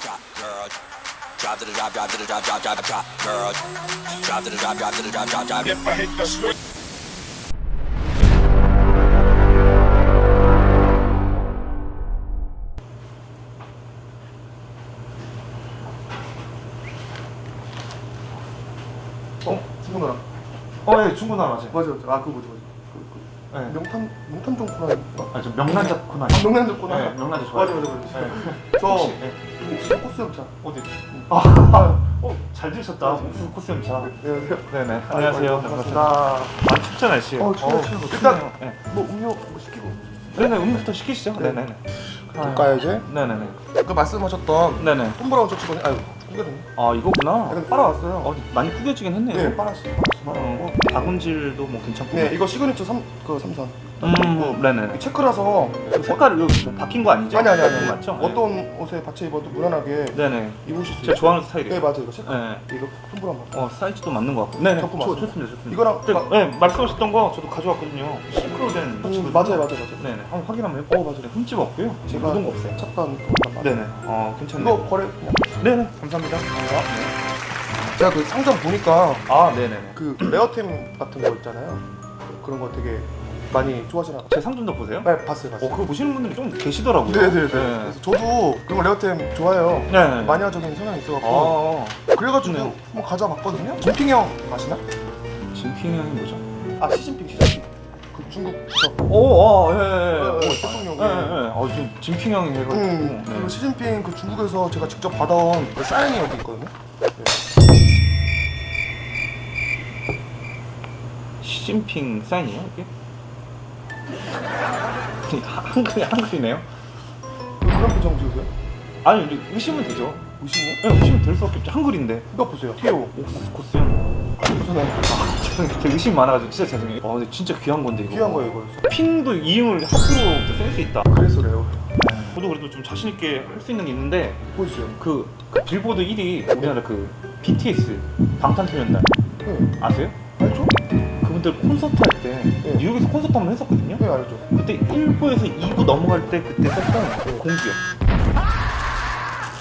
drop, girl. Drop to the drop, drop to the drop, drop, drop, drop, girl. Drop to the drop, drop to the drop, drop, drop. If I hit the switch. 어? 중구나라 어, 예, 중구나 맞아요. 맞아 맞아 아 그거 뭐지 뭐지 그, 그 네. 명탐 명탐정 코난 아, 저 명란젓 코나. 아 명란젓 코난 네, 명란젓 맞아. 맞아 맞아 네. 저 혹시, 네. 옥수수 코스 영차 어디? 아, 어, 잘 드셨다. 옥수수 코스 영차. 안녕하세요 네네. 안녕하세요. 아, 반갑습니다 많이 춥죠 날씨. 어, 추워요, 추워요. 일단- 네. 뭐 음료 뭐 시키고 네네 음료부터 시키시죠. 네. 네네네. 볼까요 이제? 네네네. 그 말씀하셨던 네네. 홈브라운 셔츠거든요 아유 구겨졌네 아 이거구나. 약간 빨아왔어요 어 많이 구겨지긴 했네요. 네 빨았어 빨았어 어, 박음질도 뭐 괜찮고. 네 이거 시그니처 3, 그 삼선 음, 네네. 체크라서 그 색깔 이거 뭐 바뀐 거 아니죠? 아니 아니 아니 맞죠? 어떤 옷에 받쳐 입어도 무난하게 네네. 입으실 수 제가 있어요 좋아하는 스타일이에요. 네 맞아요 이거 체크 네. 이거 홈브라운 거어 사이즈도 맞는 것 같고. 네네. 좋- 맞습니다. 좋습니다. 좋습니다. 이거랑 네, 막- 네, 말씀하셨던 거 저도 가져왔거든요. 싱크로 된 음, 셔츠거든요. 맞아요 맞아요 맞아요 네네. 한번 확인 한번 해볼게요. 어 맞아요. 흠집 없고요. 제가 묻은 거 없어요. 찾던 그거랑 맞아요 네네. 어 괜찮네요. 이거 거래 그냥 네네. 감사합니다. 제가 그 상점 보니까 아 네네네. 그 레어템 같은 거 있잖아요 그런 거 되게 많이 좋아하시나 봐요 제 상점 도 보세요. 네 봤어요 어 봤어요 그거 보시는 분들이 좀 계시더라고요. 네네네 그래서 저도 그런 거 레어템 좋아해요 네. 마니아적인 성향이 있어갖고 아 그래가지고 네. 한번 가져봤거든요 진핑 형 아시나? 진핑 형이 뭐죠? 아 시진핑 시진핑 그 중국 부석 오, 아, 예, 예, 예. 어, 어, 대통령이. 예, 예. 어, 지금 진핑 형이 해가지고. 음, 네. 그 시진핑 그 중국에서 제가 직접 받아온 그 사인이 여기 있거든요 시진핑 사인이에요, 이게? 한글, 한글이네요? 그- 그런 표정 지으세요? 아니, 근데 의심은 되죠. 의심이요? 네, 의심은 될 수밖에 없죠. 한글인데. 이거 보세요 티오 옥수수 코스요. 저는 아, 죄송해요. 제가 의심 많아가지고 진짜 죄송해요. 어, 근데 진짜 귀한 건데, 이거. 귀한 거예요 이거 핑도 이응을 하프로 쓸수 있다. 그래서 레어 저도 그래도 좀 자신 있게 할 수 있는 게 있는데, 보여주세요 그, 그 빌보드 1위, 우리나라 그 BTS, 방탄소년단. 네 아세요? 알죠? 그분들 콘서트 할 때 네. 뉴욕에서 콘서트 한번 했었거든요. 네 알죠 그때 1부에서 2부 넘어갈 때 그때 썼던 네. 공기요.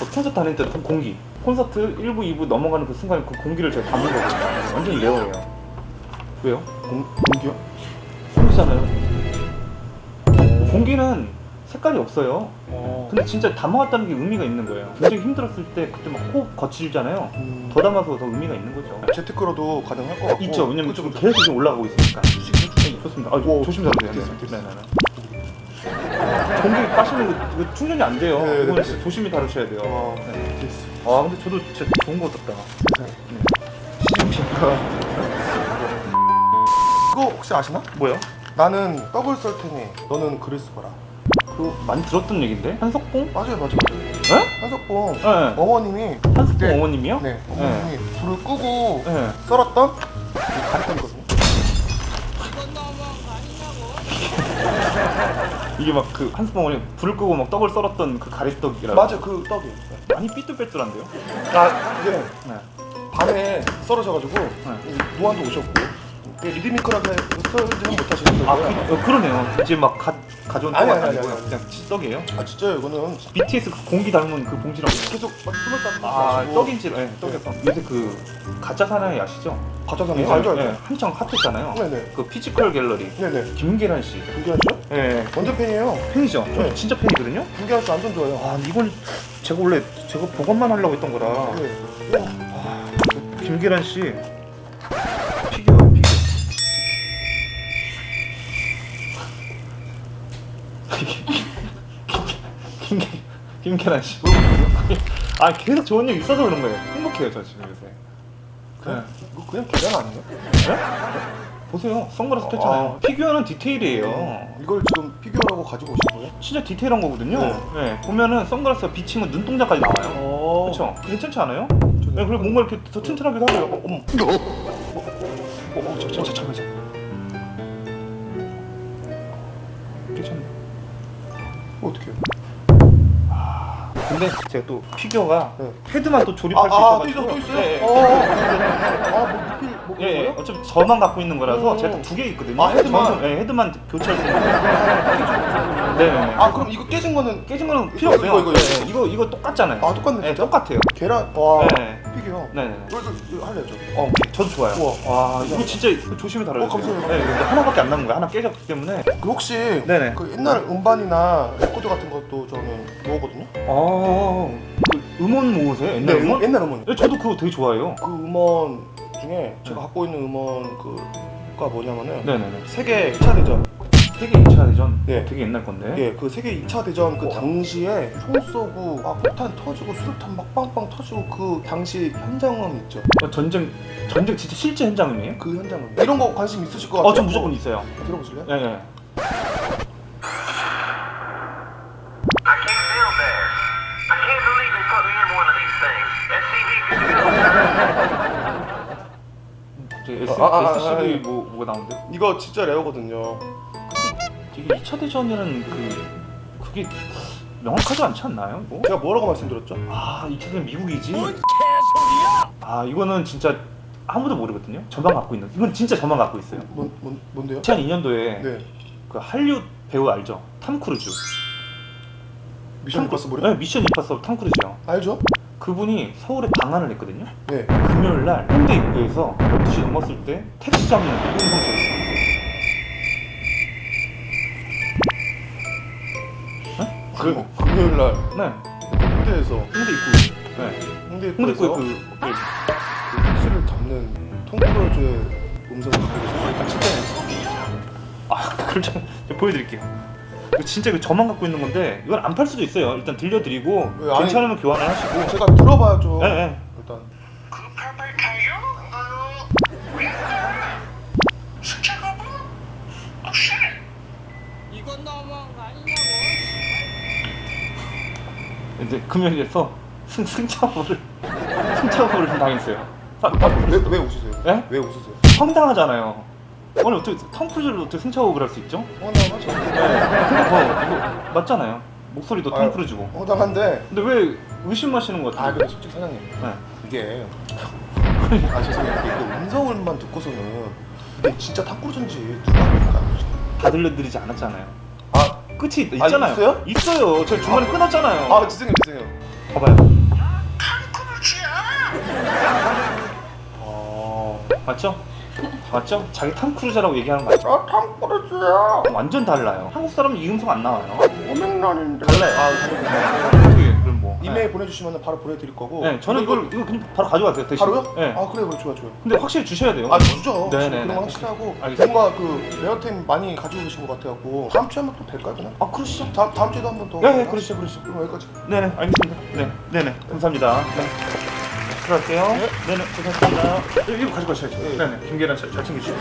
어, 콘서트 다닐 때 공기. 콘서트 1부, 2부 넘어가는 그 순간 그 공기를 제가 담은 거거든요. 완전 레어예요. 왜요? 공, 공기요? 공기잖아요. 공기는 색깔이 없어요. 어. 근데 진짜 담아왔다는 게 의미가 있는 거예요. 굉장히 힘들었을 때 그때 막 코 거칠잖아요. 음, 더 담아서 더 의미가 있는 거죠. 재테크로도 가능할 것 같고 있죠. 왜냐면 지금. 계속 지금 올라가고 있으니까. 네, 좋습니다. 아, 오, 조심 잘하세요. 됐어, 됐어. 네 네 네. 공기 빠시면 그, 그 충전이 안 돼요. 네, 네, 이건 네. 진짜 조심히 다루셔야 돼요. 어, 네. 됐어. 아 근데 저도 진짜 좋은 거 썼다. 세상에. 시즌피가 그거 혹시 아시나? 뭐요? 나는 떡을 썰 테니 너는 글을 쓰거라 그거 많이 들었던 얘긴데 한석봉? 맞아요 맞아요 맞아요 네? 한석봉 네. 어머님이 한석봉 네. 어머님이요? 네 어머님이 불을 끄고 네. 썰었던 그 가래떡이거든요 이게 막 그 한석봉 어머니 불을 끄고 막 떡을 썰었던 그 가래떡이라. 맞아요 그 떡이에요 많이 삐뚤빼뚤한데요? 아 이게 네. 밤에 썰어져가지고 노안도 오셨고 리드미컬하게 썰지는 못하시는 아 거예요 그, 어, 그러네요. 이제 막 가, 가져온 아니, 떡은 아니, 아니, 아니고요. 아니. 그냥 떡이에요. 아 진짜요 이거는 BTS 그 공기 닮은 그 봉지랑. 계속 막 숨을 땀아 마시고 떡인지, 네, 떡이었어. 요새 그 가짜 사나이 아시죠? 가짜 사는 거 알죠 알죠 네, 한창 핫했잖아요. 네네 그 피지컬 갤러리 네네 김계란 씨. 김기환 씨요? 네. 완전 팬이에요 팬이죠. 저 네. 진짜 팬이거든요. 김기환 씨 완전 좋아요 아 이건 제가 원래 제가 보관만 하려고 했던 거라. 네. 아, 그 김계란 씨 김 김계란 씨. 아 계속 좋은 일 있어서 그런 거예요. 행복해요 저 지금 요새. 그냥 이거 그냥 계란 아니에요? 보세요. 선글라스 꼈잖아요. 피규어는 디테일이에요. 이걸 지금 피규어라고 가지고 오신 거예요? 진짜 디테일한 거거든요. 네. 네. 보면은 선글라스가 비치면 눈동자까지 나와요. 그렇죠. 괜찮지 않아요? 네, 그리고 뭔가 이렇게 더 튼튼하기도 하고요. 어, 어머. 어, 어, 어, 저, 잠깐만, 잠깐 근데 제가 또 피규어가 네. 헤드만 또 조립할 아, 수 아, 또 있어가지고. 있어, 또 있어요? 네, 네. 어, 아, 뭐 리필 뭐 예, 예. 그런 거요? 어차피 저만 갖고 있는 거라서 오. 제가 두 개 있거든요. 아, 헤드만? 저는, 예, 헤드만 교체할 수 있는 거. 네, 네. 네. 아 그럼 이거 깨진 거는 깨진 거는 필요 이거, 없어요. 이거, 이거, 예, 예. 이거 이거 똑같잖아요. 아 똑같네 예, 진짜? 똑같아요. 계란 와 네. 네, 네. 이거 이거, 이거 할래죠. 어, 저도 좋아요. 우와. 와, 이거 진짜 조심히 다뤄요. 어, 감사해요. 네, 근데 하나밖에 안 남은 거야. 하나 깨졌기 때문에. 그 혹시 네네. 그 옛날 음반이나 레코드 같은 것도 저는 모으거든요. 아, 그 음원 모으세요? 옛날 네, 음원? 옛날 음원. 네, 저도 그거 되게 좋아해요. 그 음원 중에 제가 네. 갖고 있는 음원 그가 뭐냐면은 네네네. 세계 2차 대전. 세계 2차 대전 네. 되게 옛날 건데. 예, 그 세계 2차 대전 그 어. 당시에 총 쏘고 아 폭탄 터지고 수류탄 막 빵빵 터지고 그 당시 현장음 있죠. 어, 전쟁 전쟁 진짜 실제 현장음이에요? 그 현장음. 이런 거 관심 있으실 것 같아요. 어, 전 무조건 있어요. 들어보실래요? 예, 예. I can't feel that. I can't believe they put me in one of these things. SCV could 갑자기 S, 아, 아, 아, SCV. 뭐 뭐가 나오는데? 이거 진짜 레어거든요. 되게 2차 대전이라는 그 그게 명확하지 않지 않나요? 이거? 제가 뭐라고 말씀드렸죠? 아, 2차 대전 미국이지. 아, 이거는 진짜 아무도 모르거든요. 저만 갖고 있는. 이건 진짜 저만 갖고 있어요. 뭔, 뭔 뭔데요? 2002년도에 네. 그 한류 배우 알죠? 탐 크루즈. 미션 탐- 임파서블이요? 네, 미션 임파서블 탐 크루즈요. 알죠? 그분이 서울에 방한을 했거든요. 네. 금요일 날 홍대 입구에서 12시 넘었을 때 택시 잡는 이동성 씨였어요. 네? 그 금요일 날 네. 홍대에서 홍대 입구. 네. 홍대 홍대 입구에서 입구에 그, 그 택시를 잡는 톰 크루즈의 음성을 듣고 계시죠? 아? 아, 제가 제가 보여드릴게요. 이거 진짜 이거 저만 갖고 있는 건데 이건 안 팔 수도 있어요. 일단 들려드리고 왜, 아니- 괜찮으면 교환을 하시고. 제가 들어봐야죠. 네, 네. 일단 급합을 타요? 어, 왜? 수차가고? 혹시? 이건 너무한 거 아니냐고. 이제 금요일에서 승 승차보를 승차보를 당했어요. 아, 아, 왜, 왜 웃으세요? 네? 왜 웃으세요? 황당하잖아요. 아니 어떻게 톰 크루즈를 어떻게 승차보를 할수 있죠? 황당하죠. 네. 근데 뭐 이거 맞잖아요. 목소리도 톰 아유. 크루즈고. 황당한데 근데 왜 의심하시는 것 아 같아요? 근데 솔직히 사장님 네. 이게 아 죄송해요 이게 그 음성을만 듣고서는 이게 진짜 탁구전지 누가 합니까? 다 들려드리지 않았잖아요. 아, 끝이 있잖아요. 아, 있어요? 있어요. 저 중간에 끊었잖아요. 아 죄송해요 죄송해요 봐봐요. 아, 맞죠? 맞죠? 자기 탐 크루즈라고 얘기하는 거 맞죠? 아 탁구전지야 완전 달라요. 한국 사람은 이 음성 안 나와요. 오백년인데 달라요. 아 어떻게 그럼 뭐? 이메일 네. 보내주시면 바로 보내드릴 거고 네, 저는 이걸 이거 그냥 바로 가져가세요. 대신. 바로요? 네. 아 그래요 그래 좋아 좋아 근데 확실히 주셔야 돼요. 아 주죠 네네, 그런 네. 거 확실하고 알겠습니다. 뭔가 그 레어템 많이 가지고 계신 것 같아갖고 다음 주에 한번 또 될까요 그냥? 아 그러시죠. 다음, 다음 주에도 한 번 더 네, 네, 그러시죠, 그러시죠. 그럼 여기까지 네네, 알겠습니다. 네, 네네, 감사합니다. 네. 들어갈게요. 네, 네, 고생하셨습니다. 네, 이거 가져가셔야죠. 네. 네, 네, 김계란 잘, 잘 챙기시고.